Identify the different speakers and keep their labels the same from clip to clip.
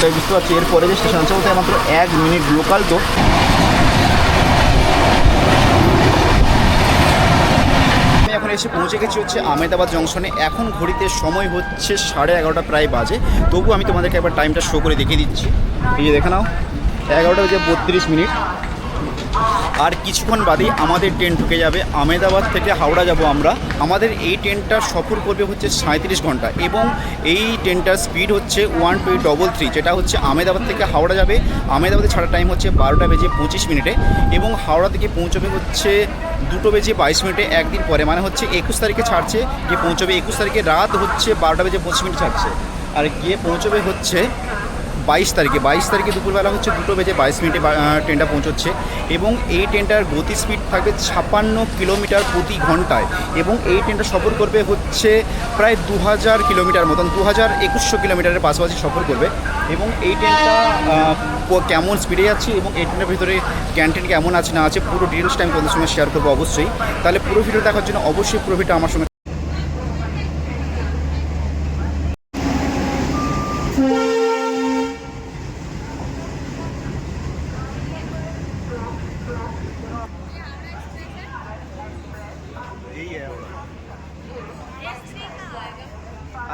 Speaker 1: তাই বুঝতে পারছি। এরপরে যে স্টেশন আছে ওটা মাত্র এক মিনিট লোকাল তো। এখন এসে পৌঁছে গেছি হচ্ছে আমেদাবাদ জংশনে এখন ঘড়িতে সময় হচ্ছে সাড়ে এগারোটা প্রায় বাজে। তবু আমি তোমাদেরকে একবার টাইমটা শো করে দেখিয়ে দিচ্ছি। এই যে দেখে নাও, এগারোটা হচ্ছে বত্রিশ মিনিট। আর কিছুক্ষণ বাদেই আমাদের ট্রেন ঢুকে যাবে। আমেদাবাদ থেকে হাওড়া যাব আমরা। আমাদের এই ট্রেনটা সফর করবে হচ্ছে সাঁত্রিশ ঘণ্টা এবং এই ট্রেনটার স্পিড হচ্ছে ওয়ান টু ডবল থ্রি, যেটা হচ্ছে আমেদাবাদ থেকে হাওড়া যাবে। আমেদাবাদে ছাড়ার টাইম হচ্ছে বারোটা বেজে পঁচিশ মিনিটে এবং হাওড়া থেকে পৌঁছবে হচ্ছে দুটো বেজে বাইশ মিনিটে একদিন পরে মানে হচ্ছে একুশ তারিখে ছাড়ছে, গিয়ে পৌঁছবে একুশ তারিখে। রাত হচ্ছে বারোটা বেজে পঁচিশ মিনিট ছাড়ছে। আর গিয়ে পৌঁছবে হচ্ছে বাইশ তারিখে বাইশ তারিখে দুপুরবেলা হচ্ছে দুটো বেজে বাইশ মিনিটে ট্রেনটা পৌঁছচ্ছে এবং এই ট্রেনটার গতি স্পিড থাকবে ছাপ্পান্ন কিলোমিটার প্রতি ঘন্টায় এবং এই ট্রেনটা সফর করবে হচ্ছে প্রায় দু হাজার কিলোমিটার মতন দু হাজার একুশশো কিলোমিটারের পাশাপাশি সফর করবে এবং এই ট্রেনটা কেমন স্পিডে যাচ্ছে এবং এই ট্রেনের ভিতরে ক্যান্টিন কেমন আছে না আছে পুরো ডিটেলস টাইম তোমাদের সঙ্গে শেয়ার করব অবশ্যই। তাহলে পুরো ভিডিও দেখার জন্য অবশ্যই পুরো ভিডিও আমার সঙ্গে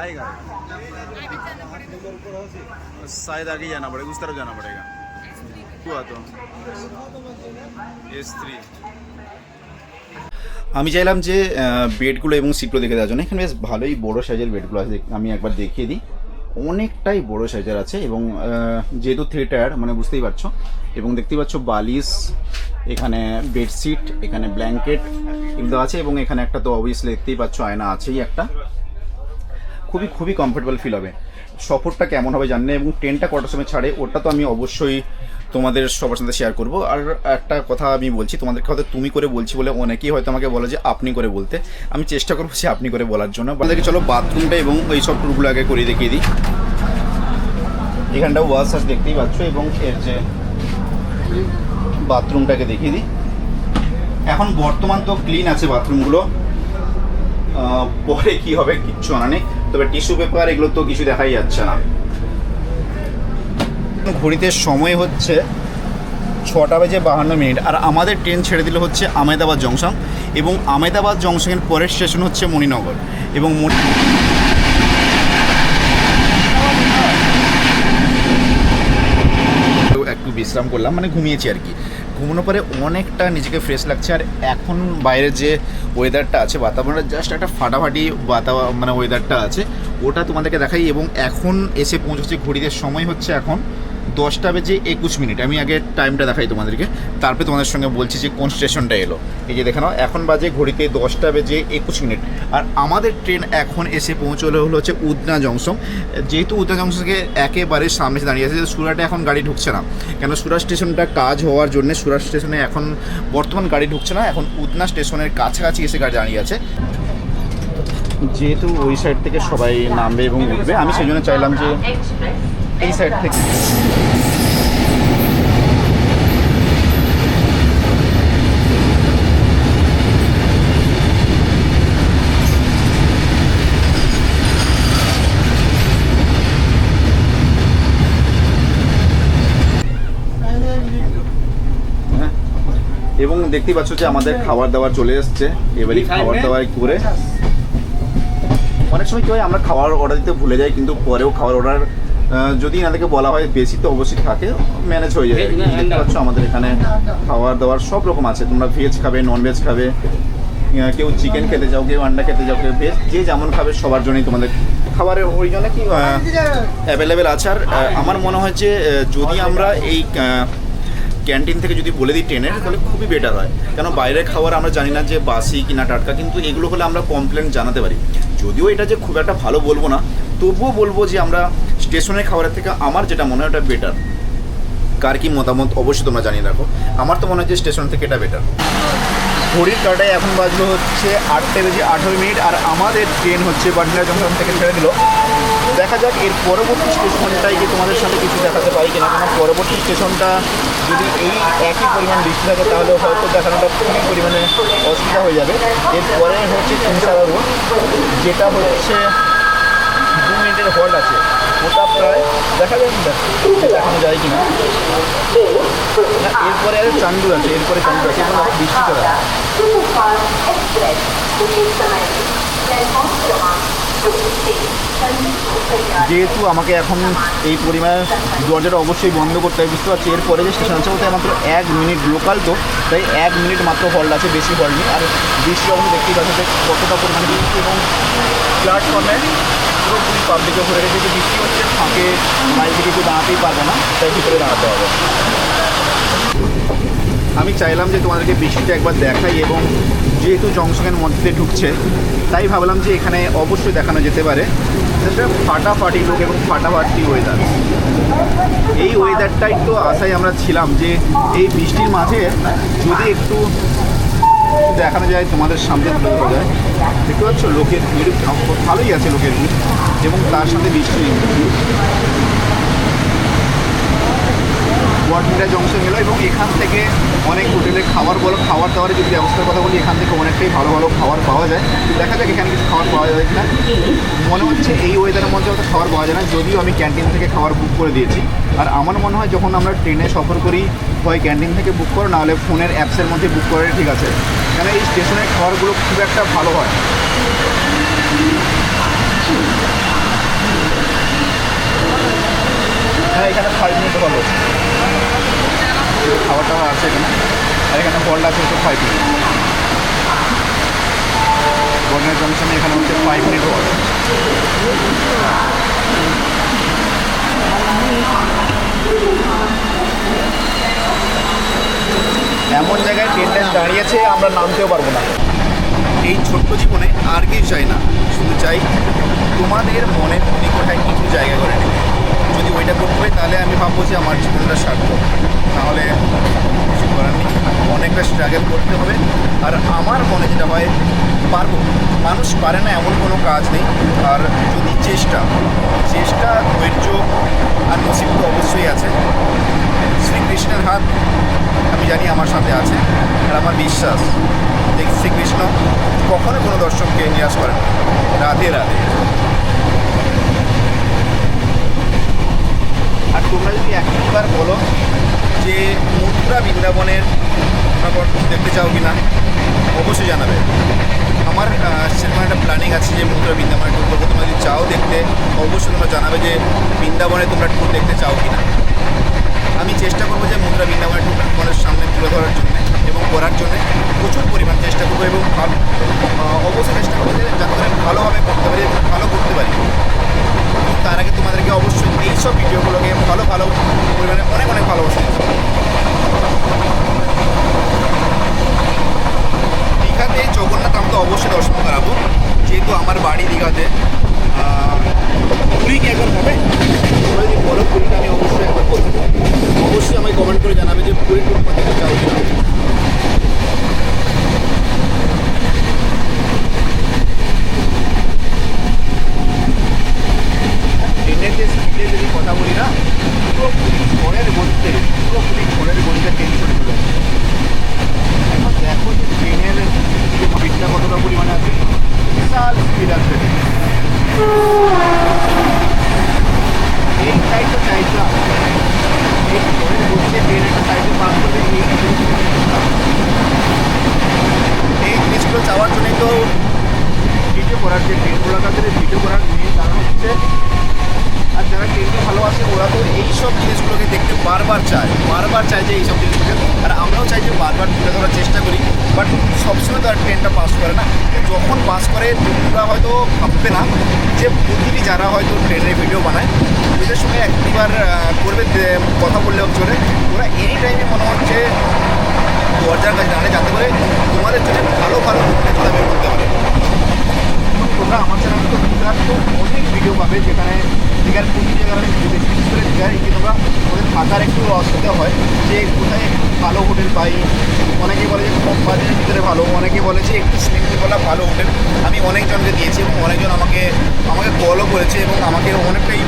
Speaker 1: आएगा शायद आगे जाना पड़ेगा उस तरफ जाना पड़ेगा हुआ तो एस थ्री আমি চাইলাম যে আহ, বেডগুলো এবং সিটগুলো দেখে দেওয়ার জন্য এখানে বেশ ভালোই বড় সাইজের বেডগুলো আছে দেখ- আমি একবার দেখিয়ে দিই অনেকটাই বড় সাইজের আছে এবং আহ, যেহেতু থিয়েটার মানে বুঝতেই পারছো এবং দেখতেই পাচ্ছ বালিশ এখানে বেডশিট এখানে ব্ল্যাঙ্কেট এগুলো আছে এবং এখানে একটা তো অবভিয়াসলি দেখতেই পাচ্ছ আয়না আছেই একটা খুবই খুবই কমফোর্টেবল ফিল হবে। সফরটা কেমন হবে জানি না এবং ট্রেনটা কটার সময় ছাড়ে, ওটা তো আমি অবশ্যই তোমাদের সবার সাথে শেয়ার করব। আর একটা কথা আমি বলছি, তোমাদেরকে হয়তো তুমি করে বলছি বলে অনেকেই হয়তো আমাকে বলে যে আপনি করে বলতে। আমি চেষ্টা করব সে আপনি করে বলার জন্য। আপনাদেরকে চলো বাথরুমটা এবং ওই সব টুরগুলো আগে করে দেখিয়ে দিই। এখানটা ওয়াশ আছে দেখতেই পাচ্ছ এবং এর যে বাথরুমটাকে দেখিয়ে দিই। এখন বর্তমান তো ক্লিন আছে বাথরুমগুলো পরে কি হবে কিচ্ছু জানা নেই। তবে টিস্যু পেপার এগুলো তো কিছু দেখাই যাচ্ছে না। ঘড়িতে সময় হচ্ছে ছটা বেজে বাহান্ন মিনিট। আর আমাদের ট্রেন ছেড়ে দিল হচ্ছে আমেদাবাদ জংশন এবং আমেদাবাদ জংশনের পরের স্টেশন হচ্ছে মণিনগর এবং একটু বিশ্রাম করলাম মানে ঘুমিয়েছি আর কি। ঘুমানোর পরে অনেকটা নিজেকে ফ্রেশ লাগছে আর এখন বাইরের যে ওয়েদারটা আছে বাতাবরণের জাস্ট একটা ফাটাফাটি বাতা মানে ওয়েদারটা আছে, ওটা তোমাদেরকে দেখাই এবং এখন এসে পৌঁছেছে, ঘড়িতে সময় হচ্ছে এখন দশটা বেজে একুশ মিনিট। আমি আগে টাইমটা দেখাই তোমাদেরকে। তারপরে তোমাদের সঙ্গে বলছি যে কোন স্টেশনটা এলো। এই যে দেখে নাও, এখন বাজে ঘড়িতে দশটা বেজে একুশ মিনিট। আর আমাদের ট্রেন এখন এসে পৌঁছলো হলো হচ্ছে উদনা জংশন যেহেতু উদনা জংশন থেকে একেবারে সামনে দাঁড়িয়ে আছে সুরাটে এখন গাড়ি ঢুকছে না। কেন সুরাট স্টেশনটা কাজ হওয়ার জন্য সুরাট স্টেশনে এখন বর্তমান গাড়ি ঢুকছে না, এখন উদনা স্টেশনের কাছাকাছি এসে গাড়ি দাঁড়িয়ে আছে। যেহেতু ওই সাইড থেকে সবাই নামবে এবং উঠবে, আমি সেই জন্য চাইলাম যে এই সাইড থেকে। হ্যাঁ। এবং দেখতেই পাচ্ছ যে আমাদের খাবার দাবার চলে এসছে। এবারে খাবার দাবার করে। অনেক সময় কি হয় আমরা খাবার অর্ডার দিতে ভুলে যাই কিন্তু পরেও খাবার অর্ডার যদি এনাদেরকে বলা হয় বেশি তো অবশ্যই থাকে ম্যানেজ হয়ে যায় দেখতে পাচ্ছ আমাদের এখানে খাবার দাবার সব রকম আছে। তোমরা ভেজ খাবে নন ভেজ খাবে কেউ চিকেন খেতে যাও কেউ আন্ডা খেতে যাও কেউ ভেজ যে যেমন খাবে সবার জন্যই তোমাদের খাবারের ওই জন্য কি অ্যাভেলেবেল আছে। আর আমার মনে হয় যে যদি আমরা এই ক্যান্টিন থেকে যদি বলে দিই ট্রেনের তাহলে খুবই বেটার হয়। কেন বাইরের খাবার আমরা জানি না যে বাসি কিনা টাটকা কিন্তু এগুলো হলে আমরা কমপ্লেন জানাতে পারি। যদিও এটা যে খুব একটা ভালো বলব না তবুও বলব যে আমরা স্টেশনের খাবারের থেকে আমার যেটা মনে হয় ওটা বেটার কার কি মতামত অবশ্যই তোমরা জানিয়ে রাখো আমার তো মনে যে স্টেশন থেকে এটা বেটার ঘড়ির কাটায় এখন বাজলো হচ্ছে আটটা বেজে আঠেরো মিনিট আর আমাদের ট্রেন হচ্ছে বাটনা জংশন থেকে ছেড়ে দিল। দেখা যাক এর পরবর্তী স্টেশনটাই যে তোমাদের সাথে কিছু দেখাতে পারি কিনা। কারণ পরবর্তী স্টেশনটা যদি এই একই পরিমাণ বৃষ্টি থাকে, তাহলে হয়তো দেখানোটা খুবই পরিমাণে অসুবিধা হয়ে যাবে। এরপরে হচ্ছে রোড যেটা হচ্ছে কারেন্টের হল আছে। ওটা প্রায় দেখা যাবে দেখানো যায় কিনা? না, এরপরে আর চান্ডু আছে, এরপরে চান্ডু আছে এখন বৃষ্টি চলে যেহেতু আমাকে এখন এই পরিমাণ দরজাটা অবশ্যই বন্ধ করতে হবে, বুঝতে পারছি? এরপরে যে স্টেশন আছে ওটা মাত্র এক মিনিট লোকাল তো, তাই এক মিনিট মাত্র হল্ড আছে, বেশি হল্ড নেই। আর বৃষ্টি যখন দেখতেই পাচ্ছে কতটা পরিমাণে এবং প্ল্যাটফর্মে পুরোপুরি পাবলিকে ভরে যে বৃষ্টি হচ্ছে, ফাঁকে বাইরে কিছু দাঁড়াতেই পারবে না, তাই ভিতরে দাঁড়াতে হবে। আমি চাইলাম যে তোমাদেরকে বৃষ্টিটা একবার দেখাই এবং যেহেতু জংশনের মধ্যে ঢুকছে, তাই ভাবলাম যে এখানে অবশ্যই দেখানো যেতে পারে। সেটা ফাটাফাটি লোক এবং ফাটাফাটি ওয়েদার এই ওয়েদারটাই তো আশায় আমরা ছিলাম যে এই বৃষ্টির মাঝে যদি একটু দেখানো যায় তোমাদের সামনে তুলে ধরা যায়। দেখতে পাচ্ছ লোকের ভিড় ভালোই আছে লোকের ভিড় এবং তার সাথে বৃষ্টি বটমিটা জংশন গেল এবং এখান থেকে অনেক হোটেলে খাবার বলো খাবার দাবারের যদি ব্যবস্থার কথা বলি, এখান থেকে অনেকটাই ভালো ভালো খাবার পাওয়া যায়। দেখা যাক এখানে কিছু খাবার পাওয়া যায় কিনা। মনে হচ্ছে এই ওয়েদারের মধ্যে অত খাবার পাওয়া যায় না, যদিও আমি ক্যান্টিন থেকে খাবার বুক করে দিয়েছি। আর আমার মনে হয় যখন আমরা ট্রেনে সফর করি, হয় ক্যান্টিন থেকে বুক করো, নাহলে ফোনের অ্যাপসের মধ্যে বুক করে ঠিক আছে। কেন এই স্টেশনের খাবারগুলো খুব একটা ভালো হয়। হ্যাঁ এখানে ফাইভ মিনিট হলো। খাবার টাবার আছে এখানে। আর এখানে বল আছে হচ্ছে ফাইভ মিনিট বর্ণের জংশনে এখানে হচ্ছে ফাইভ মিনিট হল এমন জায়গায় ট্রেনটা দাঁড়িয়েছে, আমরা নামতেও পারব না। এই ছোট্ট জীবনে আর কিছু চাই না। শুধু চাই তোমাদের মনের নিকটায় কিছু জায়গা করে নেবে যদি ওইটা করতে হয় তাহলে আমি ভাববো যে আমার জীবনটা সার্থক। তাহলে কিছু করার নেই। অনেকটা স্ট্রাগল করতে হবে। আর আমার মনে যেটা হয়, পারব। মানুষ পারে না এমন কোনো কাজ নেই। আর যদি চেষ্টা চেষ্টা, ধৈর্য আর নসিব তো অবশ্যই আছে। শ্রীকৃষ্ণের হাত, আমি জানি আমার সাথে আছে। আর আমার বিশ্বাস, যে শ্রীকৃষ্ণ কখনো কোনো দর্শককে নিরাশ করেন। রাধে রাধে আর তোমরা যদি একবার বলো যে মথুরা বৃন্দাবনের নগর দেখতে চাও কি না অবশ্যই জানাবে। আমার সেরকম একটা প্ল্যানিং আছে যে মথুরা বৃন্দাবনের ট্যুর করব। তোমরা যদি চাও দেখতে, অবশ্যই তোমরা জানাবে যে বৃন্দাবনে তোমরা ট্যুর দেখতে চাও কি না আমি চেষ্টা করব যে মুদ্রা বৃন্দাবনের তোমাদের সামনে তুলে ধরার জন্য এবং করার জন্য প্রচুর পরিমাণ চেষ্টা করব এবং অবশ্যই চেষ্টা করব যে যাতে করে ভালোভাবে করতে পারি, এবং ভালো করতে পারি তার আগে তোমাদেরকে অবশ্যই এইসব ভিডিওগুলোকে ভালো ভালো পরিমাণে অনেক অনেক ভালোবাসা। দীঘাতে জগন্নাথ আমি তো অবশ্যই দর্শন করাবো, যেহেতু আমার বাড়ি দীঘাতে আহ, পুরী কি একবার হবে তোমরা যদি বলো পুরীটা আমি অবশ্যই একবার করতে পারি অবশ্যই আমাকে কমেন্ট করে জানাবে যে পুরী টুর করতে চাও কি না ট্রেনের যে স্পিডে যদি কথা বলি না পুরো ঝড়ের গতিতে পুরোপুরি ঝড়ের গতিতে ট্রেন চলে চলে যাচ্ছে। এখন দেখো যে ট্রেনের যে স্পিডটা কতটা পরিমাণে আছে বিশাল স্পিড আছে এই সাইডটা চাইছিলাম এই ঝড়ের গতিতে ট্রেন একটা সাইডে পাস করতে এই এই জিনিসগুলো চাওয়ার জন্যই তো ভিডিও করার যে ট্রেনগুলোর কাছে ভিডিও করার মেন কারণ হচ্ছে আর যারা ট্রেনকে ভালোবাসে ওরা তো এইসব জিনিসগুলোকে দেখতে বারবার চায় বারবার চায় যে এইসব জিনিসগুলোকে। আর আমরাও চাই যে বারবার তুলে ধরার চেষ্টা করি বাট সবসময় তো আর ট্রেনটা পাস করে না। যখন পাস করে তোমরা হয়তো ভাববে না যে প্রতিটি যারা হয়তো ট্রেনের ভিডিও বানায়, ওদের সঙ্গে একবার করবে কথা বললেও চলে ওরা। এনি টাইমে মনে হচ্ছে দরজার কাছে দাঁড়ায়, যাতে করে তোমাদের জন্য ভালো ভালো কথা বের করতে পারে তোমরা আমার চ্যানেলে তো দীঘার তো অনেক ভিডিও পাবে যেখানে দীঘার প্রতি জায়গায় বিশেষ করে দীঘার এই তোমরা ওদের থাকার একটু অসুবিধা হয়। যে কোথায় একটু ভালো হোটেল পাই, অনেকে বলে যে কম বাজেটের ভিতরে ভালো, অনেকে বলে যে একটু স্লিমলি ভালো হোটেল। আমি অনেকজনকে দিয়েছি এবং অনেকজন আমাকে আমাকে কলও করেছে এবং আমাকে অনেকটাই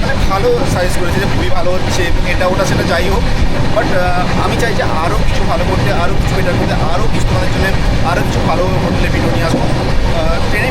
Speaker 1: মানে ভালো সাজেস্ট করেছে যে খুবই ভালো হচ্ছে এটা ওটা সেটা যাই হোক। বাট আমি চাই যে আরও কিছু ভালো করতে আরও কিছু বেটার করতে আরও কিছু তোমাদের জন্য আরও কিছু ভালো হোটেলে ভিডিও নিয়ে আসব। ট্রেনে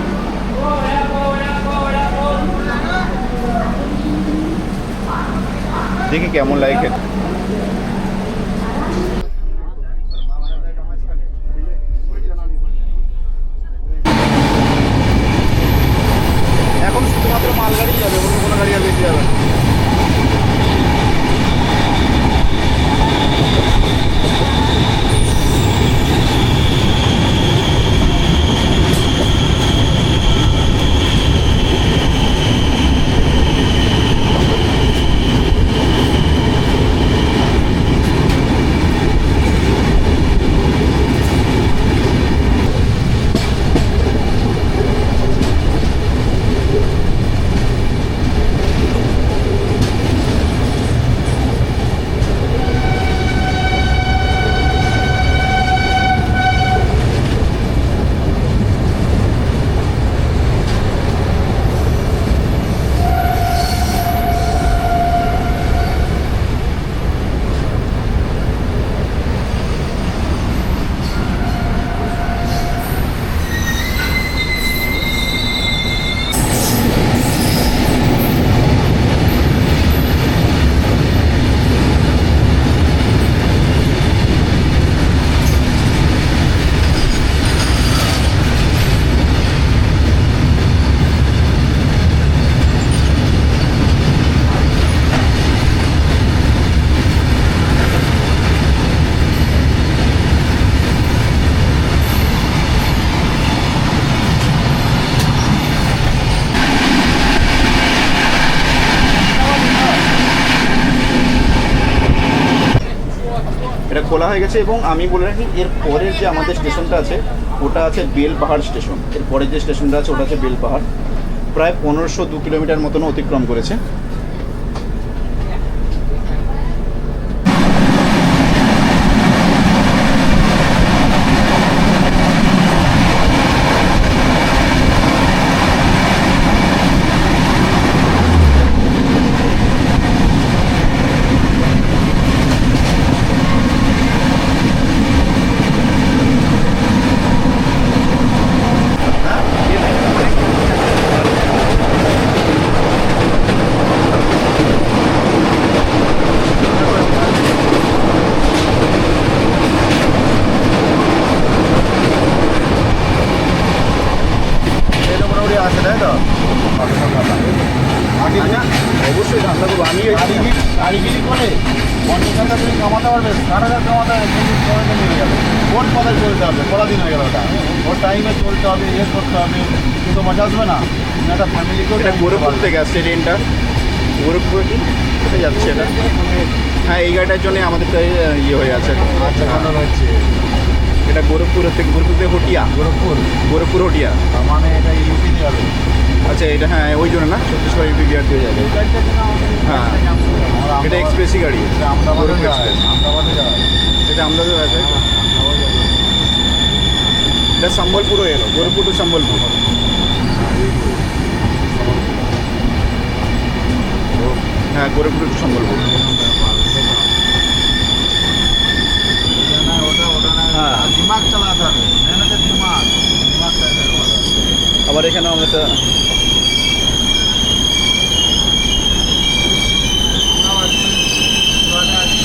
Speaker 1: দেখি কেমন লাগে খেতে এখন শুধুমাত্র মালগাড়ি যাবে অন্য কোনো গাড়ি আর বেশি যাবে না। এটা খোলা হয়ে গেছে এবং আমি বলে রাখি, এর পরের যে আমাদের স্টেশনটা আছে, ওটা আছে বেলপাহাড় স্টেশন। এর পরের যে স্টেশনটা আছে, ওটা আছে বেলপাহাড়। প্রায় পনেরোশো দু কিলোমিটার মতন অতিক্রম করেছে এটা মোটামুটি আছে তাই তো অবশ্যই ধান্দা করব আমি কারিগিরি করে পঞ্চাশ হাজার তুমি কামাতে পারবে ষাট হাজার কামাতে হবে কিন্তু সময়টা নিয়ে যাবে কোন পথে চলতে হবে কটা দিন হয়ে গেল ওটা ওর টাইমে চলতে হবে ইয়ে করতে হবে কিন্তু মজা আসবে না তুমি একটা ফ্যামিলিকেও এটা গোরখপুর থেকে আসছে ট্রেনটা। গোরখপুর কি কোথায় যাচ্ছে এটা? হ্যাঁ এই গাড়িটার জন্য আমাদের তো ইয়ে হয়ে আছে।
Speaker 2: আচ্ছা হচ্ছে
Speaker 1: এটা গোরখপুর থেকে গোরখপুর থেকে হটিয়া।
Speaker 2: গোরখপুর।
Speaker 1: গোরখপুর হটিয়া।
Speaker 2: মানে এটা ইউপিতে যাবে।
Speaker 1: আচ্ছা এটা হ্যাঁ ওই জন্য না ছত্তিশগড় ইউপি বিহার দিয়ে যাবে। হ্যাঁ এটা এক্সপ্রেসই গাড়ি।
Speaker 2: এটা আমদাবাদে
Speaker 1: আমাদের আছে এটা সম্বলপুরও এলো গোরখপুর টু সম্বলপুর হ্যাঁ গোরখপুর টু সম্বলপুর
Speaker 2: না ওটা ওটা না
Speaker 1: হ্যাঁ।
Speaker 2: দিমাগ চালাতে হবে মেহনতের দিমাগ দিমাগ চালাতে হবে
Speaker 1: আবার এখানে আমরা একটা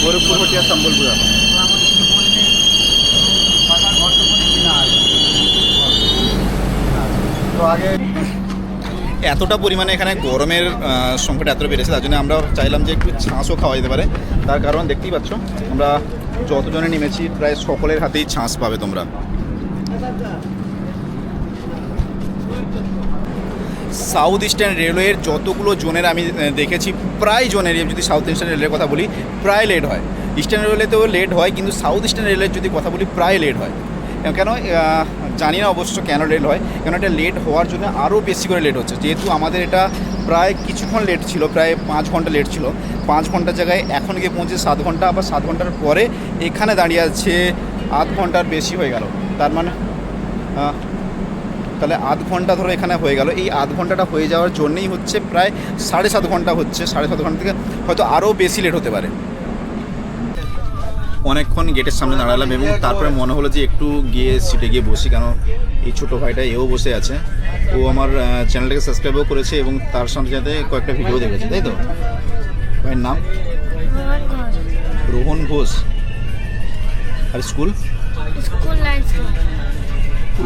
Speaker 1: গোরখপুর হটিয়া সম্বলপুর
Speaker 2: তো আগে
Speaker 1: এতটা পরিমাণে এখানে গরমের সংখ্যাটা এত বেড়েছে, তার জন্য আমরা চাইলাম যে একটু ছাঁচও খাওয়া যেতে পারে। তার কারণ দেখতেই পাচ্ছ, আমরা যতজনে নেমেছি, প্রায় সকলের হাতেই ছাঁচ পাবে তোমরা। সাউথ ইস্টার্ন রেলওয়ের যতগুলো জোনের আমি দেখেছি, প্রায় জোনের যদি সাউথ ইস্টার্ন রেলের কথা বলি, প্রায় লেট হয়। ইস্টার্ন রেলওয়েতেও লেট হয়, কিন্তু সাউথ ইস্টার্ন রেলের যদি কথা বলি, প্রায় লেট হয়। কেন? জানি না অবশ্য কেন লেট হয়, কেন এটা লেট হওয়ার জন্য আরও বেশি করে লেট হচ্ছে। যেহেতু আমাদের এটা প্রায় কিছুক্ষণ লেট ছিল, প্রায় পাঁচ ঘণ্টা লেট ছিল। পাঁচ ঘণ্টার জায়গায় এখন গিয়ে পৌঁছে সাত ঘণ্টা, আবার সাত ঘণ্টার পরে এখানে দাঁড়িয়ে আছে আধ ঘণ্টার বেশি হয়ে গেল। তার মানে তাহলে আধ ঘণ্টা ধরো এখানে হয়ে গেল। এই আধ ঘন্টাটা হয়ে যাওয়ার জন্যই হচ্ছে প্রায় সাড়ে সাত ঘণ্টা হচ্ছে। সাড়ে সাত ঘণ্টা থেকে হয়তো আরও বেশি লেট হতে পারে। অনেকক্ষণ গেটের সামনে দাঁড়ালাম এবং তারপরে মনে হলো যে একটু গিয়ে সিটে গিয়ে বসি কেন এই ছোটো ভাইটা এও বসে আছে। ও আমার চ্যানেলটাকে সাবস্ক্রাইবও করেছে এবং তার সাথে সাথে কয়েকটা ভিডিও দেখেছে তাই তো? ভাইয়ের নাম?
Speaker 3: রোহন ঘোষ।
Speaker 1: আর স্কুল?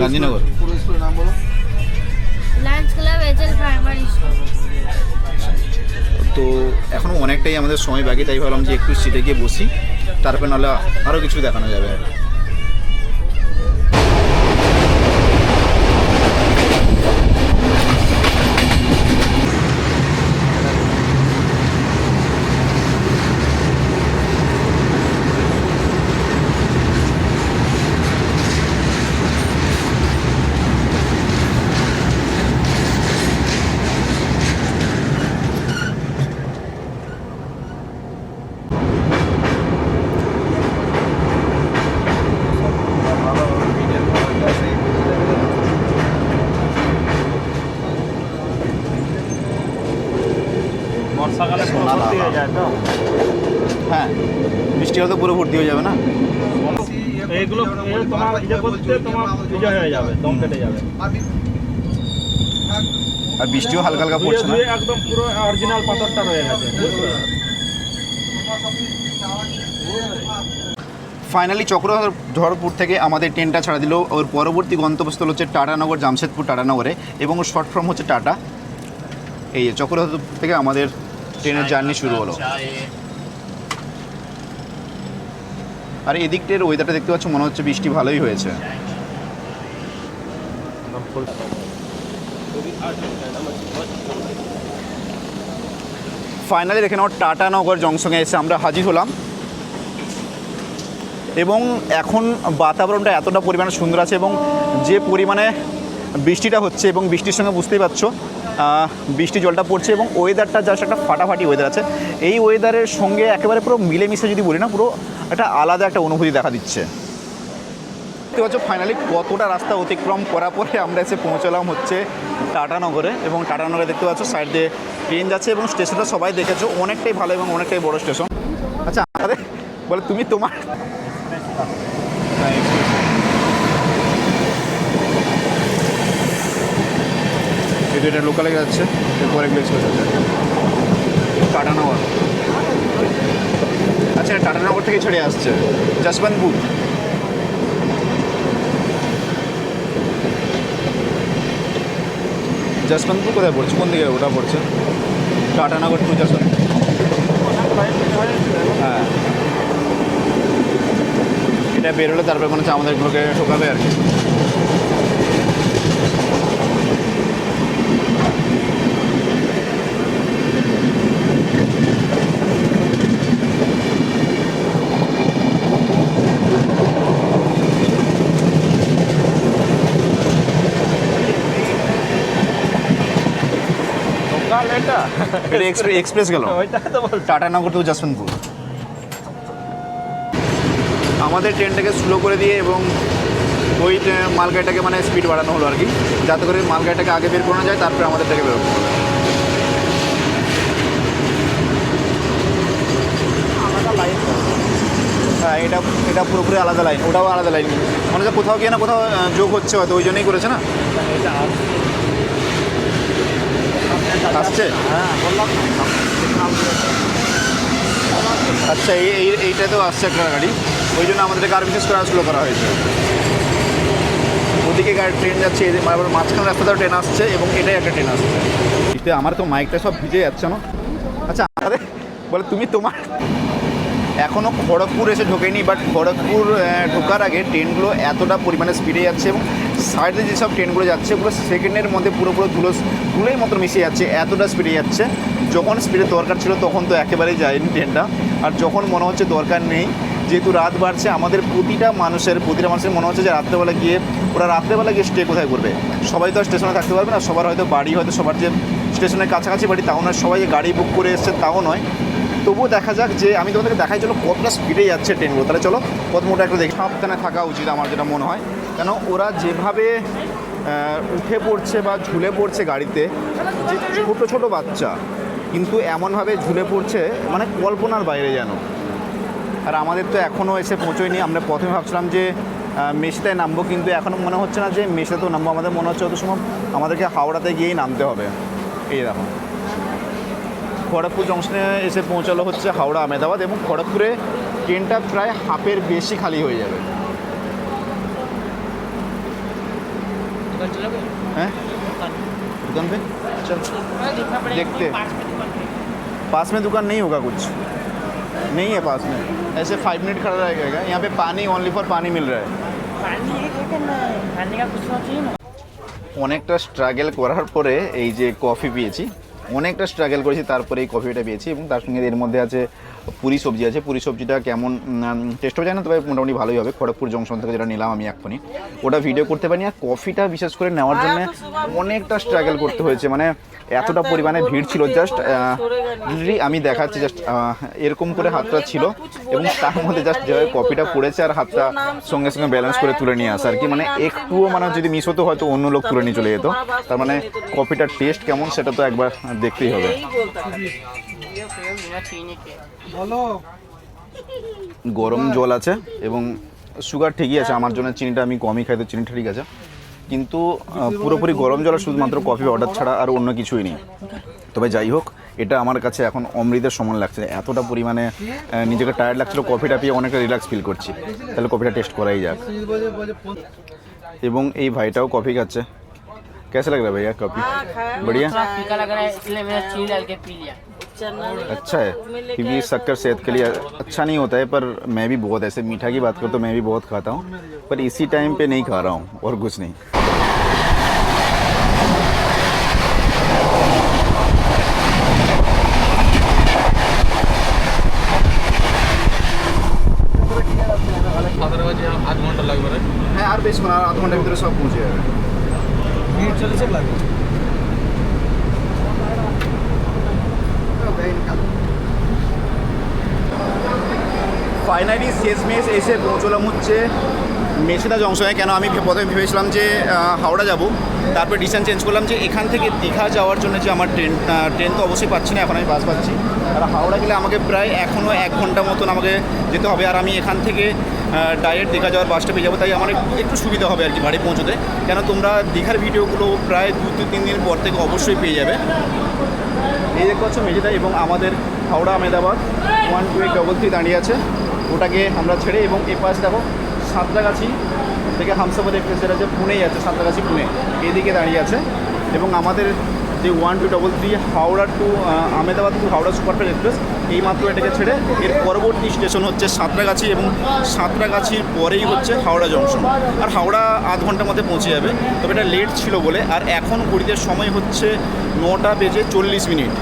Speaker 1: গান্ধীনগর।
Speaker 2: পুরো স্কুলের নাম বলো।
Speaker 3: লায়ন্স ক্লাব এজেল প্রাইমারি স্কুল
Speaker 1: তো এখনও অনেকটাই আমাদের সময় বাকি তাই ভাবলাম যে একটু সিটে গিয়ে বসি। তারপরে নাহলে আরও কিছু দেখানো যাবে
Speaker 4: বর্ষাকালে পুরো
Speaker 1: সোনা
Speaker 4: ভর্তি
Speaker 1: লাভা।
Speaker 4: হয়ে যায় তো
Speaker 1: হ্যাঁ বৃষ্টি হলে তো পুরো ভর্তি হয়ে যাবে না?
Speaker 4: এইগুলো তোমার ইয়ে করতে তোমার ইয়ে হয়ে যাবে দম কেটে যাবে।
Speaker 1: আর বৃষ্টিও হালকা হালকা পড়ছে না?
Speaker 4: একদম পুরো অরিজিনাল পাথরটা রয়ে গেছে
Speaker 1: ফাইনালি চক্রধরপুর থেকে আমাদের ট্রেনটা ছাড়া দিল। ওর পরবর্তী গন্তব্যস্থল হচ্ছে টাটানগর জামশেদপুর টাটানগরে এবং ওর শর্ট ফর্ম হচ্ছে টাটা। এই যে চক্রধরপুর থেকে আমাদের ট্রেনের জার্নি শুরু হলো। আর এদিকটার ওয়েদারটা দেখতে পাচ্ছ, মনে হচ্ছে বৃষ্টি ভালোই হয়েছে। ফাইনালি দেখে নাও টাটানগর জংশনে এসে আমরা হাজির হলাম। এবং এখন বাতাবরণটা এতটা পরিমাণে সুন্দর আছে এবং যে পরিমাণে বৃষ্টিটা হচ্ছে এবং বৃষ্টির সঙ্গে বুঝতেই পারছ বৃষ্টি জলটা পড়ছে এবং ওয়েদারটা জাস্ট একটা ফাটাফাটি ওয়েদার আছে। এই ওয়েদারের সঙ্গে একেবারে পুরো মিলেমিশে যদি বলি না, পুরো একটা আলাদা একটা অনুভূতি দেখা দিচ্ছে। দেখতে পাচ্ছ ফাইনালি কতটা রাস্তা অতিক্রম করার পরে আমরা এসে পৌঁছলাম হচ্ছে টাটানগরে এবং টাটানগরে দেখতে পাচ্ছ সাইড দিয়ে ট্রেন যাচ্ছে এবং স্টেশনটা সবাই দেখেছ, অনেকটাই ভালো এবং অনেকটাই বড় স্টেশন আচ্ছা আমাদের বলে তুমি তোমার এই এটা লোকালে যাচ্ছে, এরপর এগুলো এক্সপ্রেস আছে টাটানগর। আচ্ছা টাটানগর থেকে ছেড়ে আসছে। যশবন্তপুর। যশবন্তপুর কোথায় পড়ছে? কোন দিকে? ওটা পড়ছে। টাটানগর টু যশবন্তপুর। হ্যাঁ। এটা বেরোলে তারপরে মনে হচ্ছে আমাদের গ্রুপে ঢোকাবে আর কি
Speaker 4: লোকাল এটা
Speaker 1: এক্সপ্রেস গেল।
Speaker 4: ওইটা তো বলছি।
Speaker 1: টাটানগর টু যশবন্তপুর আমাদের ট্রেনটাকে স্লো করে দিয়ে এবং ওই মালগাড়িটাকে মানে স্পিড বাড়ানো হলো আর কি। যাতে করে মালগাড়িটাকে আগে বের করানো যায় তারপরে আমাদেরটাকে হবে হ্যাঁ এটা এটা পুরোপুরি আলাদা লাইন ওটাও আলাদা লাইন মনে কোথাও গিয়ে না কোথাও যোগ হচ্ছে হয়তো ওই জন্যই করেছে না? আসছে? আচ্ছা এই এই এইটাতেও আসছে একটা গাড়ি। ওই জন্য আমাদেরকে আর বিশেষ করে স্লো করা হয়েছে। ওদিকে গাড়ি ট্রেন যাচ্ছে মানে মাঝখানে রাস্তাতেও ট্রেন আসছে এবং এটাই একটা ট্রেন আসছে। আমার তো মাইকটা সব ভিজে যাচ্ছে না। আচ্ছা বলে তুমি তোমার এখনও খড়গপুর এসে ঢোকেনি বাট খড়গপুর ঢোকার আগে ট্রেনগুলো এতটা পরিমাণে স্পিডে যাচ্ছে এবং সাইডে যেসব ট্রেনগুলো যাচ্ছে পুরো সেকেন্ডের মধ্যে পুরো পুরো ধুলো, ধুলোই মতো মিশে যাচ্ছে, এতটা স্পিডে যাচ্ছে। যখন স্পিডে দরকার ছিল, তখন তো একেবারেই যায়নি ট্রেনটা। আর যখন মনে হচ্ছে দরকার নেই, যেহেতু রাত বাড়ছে, আমাদের প্রতিটা মানুষের প্রতিটা মানুষের মনে হচ্ছে যে রাত্রেবেলা গিয়ে, ওরা রাত্রেবেলা গিয়ে স্টে কোথায় করবে? সবাই তো আর স্টেশনে থাকতে পারবে না, সবার হয়তো বাড়ি, হয়তো সবার যে স্টেশনের কাছাকাছি বাড়ি, তাও নয়। সবাই গাড়ি বুক করে এসছে, তাও নয়। তবুও দেখা যাক যে আমি তোমাদেরকে দেখাই চলো কতটা স্পিডে যাচ্ছে ট্রেনগুলো তাহলে চলো কত মোটা একটু দেখি। সাবধানে থাকা উচিত আমার যেটা মনে হয়। কেন ওরা যেভাবে উঠে পড়ছে বা ঝুলে পড়ছে গাড়িতে, যে ছোটো ছোটো বাচ্চা, কিন্তু এমনভাবে ঝুলে পড়ছে মানে কল্পনার বাইরে যেন। আর আমাদের তো এখনও এসে পৌঁছয়নি। আমরা প্রথমে ভাবছিলাম যে মেশিতায় নামবো, কিন্তু এখনও মনে হচ্ছে না যে মেশিতাতেও নামবো। আমাদের মনে হচ্ছে অত সময় আমাদেরকে হাওড়াতে গিয়েই নামতে হবে। এই দেখো। খড়গপুর জংশনে এসে পৌঁছালো হচ্ছে হাওড়া আহমেদাবাদ এবং খড়গপুরে ট্রেনটা প্রায় হাফের বেশি খালি হয়ে যাবে हैं दुकान पे चल देखते हैं। पास में दुकान नहीं होगा कुछ नहीं है पास में ऐसे फाइव मिनट खड़ा रहेगा यहाँ पे पानी ओनली फॉर पानी मिल रहा है
Speaker 5: पानी है लेकिन खाने का कुछ होना चाहिए ना
Speaker 1: অনেকটা স্ট্রাগল করার পরে এই যে কফি পেয়েছি অনেকটা স্ট্রাগল করেছি তারপরে এই কফিটা পেয়েছি এবং তার সঙ্গে এর মধ্যে আছে পুরি সবজি আছে। পুরি সবজিটা কেমন টেস্ট হবে যায় না তবে মোটামুটি ভালোই হবে। খড়গপুর জংশন থেকে যেটা নিলাম আমি এখনই ওটা ভিডিও করতে পারিনি আর কফিটা বিশেষ করে নেওয়ার জন্য অনেকটা স্ট্রাগল করতে হয়েছে। মানে এতটা পরিমাণে ভিড় ছিল জাস্ট আমি দেখাচ্ছি জাস্ট এরকম করে হাতটা ছিল এবং তার মধ্যে জাস্ট যেভাবে কপিটা পড়েছে আর হাতটা সঙ্গে সঙ্গে ব্যালেন্স করে তুলে নিয়ে আসা আর কি। মানে একটুও মানে যদি মিস হতো হয়তো অন্য লোক তুলে নিয়ে চলে যেত। তার মানে কপিটার টেস্ট কেমন সেটা তো একবার দেখতেই হবে। গরম জল আছে এবং সুগার ঠিকই আছে আমার জন্য চিনিটা আমি কমই খাই তো চিনিটা ঠিক আছে। কিন্তু আহ, পুরোপুরি গরম জল আর শুধুমাত্র কফি অর্ডার ছাড়া আর অন্য কিছুই নেই তবে যাই হোক এটা আমার কাছে এখন অমৃতের সমান লাগছে এতটা পরিমাণে আহ, নিজেকে টায়ার্ড লাগছিল কফিটা পিয়ে অনেকটা রিল্যাক্স ফিল করছি তাহলে কফিটা টেস্ট করাই যাক
Speaker 2: বলে বলে ফোন
Speaker 1: এবং এই ভাইটাও কফি খাচ্ছে कैसा लग रहा है भैया कॉफी बढ़िया अच्छा है क्योंकि शक्कर सेहत के लिए अच्छा नहीं होता है पर मैं भी बहुत ऐसे मीठा की बात करूँ तो मैं भी बहुत खाता हूँ पर इसी टाइम पे नहीं खा रहा हूँ और कुछ नहीं। आधा घंटा लगभग आठ घंटा
Speaker 2: भीतर सब पहुँचे
Speaker 1: ফাইনালি শেষমেশ এসে পৌঁছলাম হচ্ছে। মেছেদা জংশনে কেন আমি প্রথমে ভেবেছিলাম যে হাওড়া যাব। তারপর ডিসিশন চেঞ্জ করলাম যে, এখান থেকে দীঘা যাওয়ার জন্য যে আমার ট্রেন ট্রেন তো অবশ্যই পাচ্ছি না, এখন আমি বাস পাচ্ছি। আর হাওড়া গেলে আমাকে প্রায় এখনও এক ঘণ্টা মতন আমাকে যেতে হবে। আর আমি এখান থেকে ডাইরেক্ট দীঘা যাওয়ার বাসটা পেয়ে যাব। তাই আমার একটু- সুবিধা হবে আর কি বাড়ি পৌঁছতে। কেন তোমরা দীঘার ভিডিওগুলো প্রায় দু তিন দিন পর থেকে অবশ্যই পেয়ে যাবে। এই দেখতে পাচ্ছ মেঝেদা এবং আমাদের Howrah Ahmedabad one two eight double three দাঁড়িয়ে আছে। ওটাকে আমরা ছেড়ে এবং এ পাশে দেখো সাঁতরাগাছি থেকে হামসাবাদ এক্সপ্রেস যেটা আছে, পুনেই আছে, সাঁতরাগাছি পুনে। এদিকে দাঁড়িয়ে আছে। এবং আমাদের যে one two double three Howrah to Ahmedabad to Howrah superfast express এই মাত্র এটাকে ছেড়ে এর পরবর্তী স্টেশন হচ্ছে সাঁতরাগাছি এবং সাঁতরাগাছির পরেই হচ্ছে হাওড়া জংশন আর হাওড়া আধ ঘণ্টার মধ্যে পৌঁছে যাবে। তবে এটা লেট ছিল বলে। আর এখন ঘড়িতে সময় হচ্ছে নটা বেজে চল্লিশ মিনিট।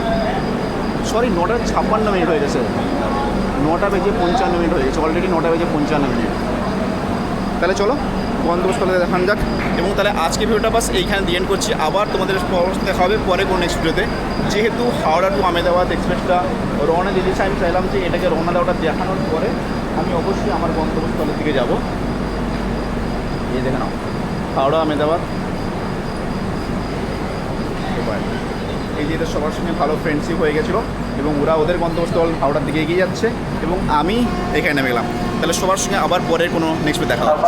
Speaker 1: সরি নটা ছাপ্পান্ন মিনিট হয়ে গেছে। নটা বেজে পঞ্চান্ন মিনিট হয়ে গেছে। অলরেডি নটা বেজে পঞ্চান্ন মিনিট। তাহলে চলো, গন্তব্যস্থলে দেখান যাক। এবং তাহলে আজকে ভিডিওটা বাস এইখানে দিয়ে end করছি। আবার তোমাদের দেখা হবে পরে কোনো নেক্সট ভিডিওতে যেহেতু হাওড়া টু আমেদাবাদ এক্সপ্রেসটা রওনা দিয়ে দিয়েছে আমি চাইলাম যে এটাকে রওনা দেওয়াটা দেখানোর পরে আমি অবশ্যই আমার গন্তব্যস্থলের দিকে যাব। এই দেখে নাও, হাওড়া আমেদাবাদ এই যে এদের সবার সঙ্গে ভালো ফ্রেন্ডশিপ হয়ে গেছিল এবং ওরা ওদের গন্তব্যস্থল হাওড়ার দিকে এগিয়ে যাচ্ছে এবং আমি এখানে নেমে গেলাম। তাহলে সবার সঙ্গে আবার পরের কোনো নেক্সট দেখা হবে।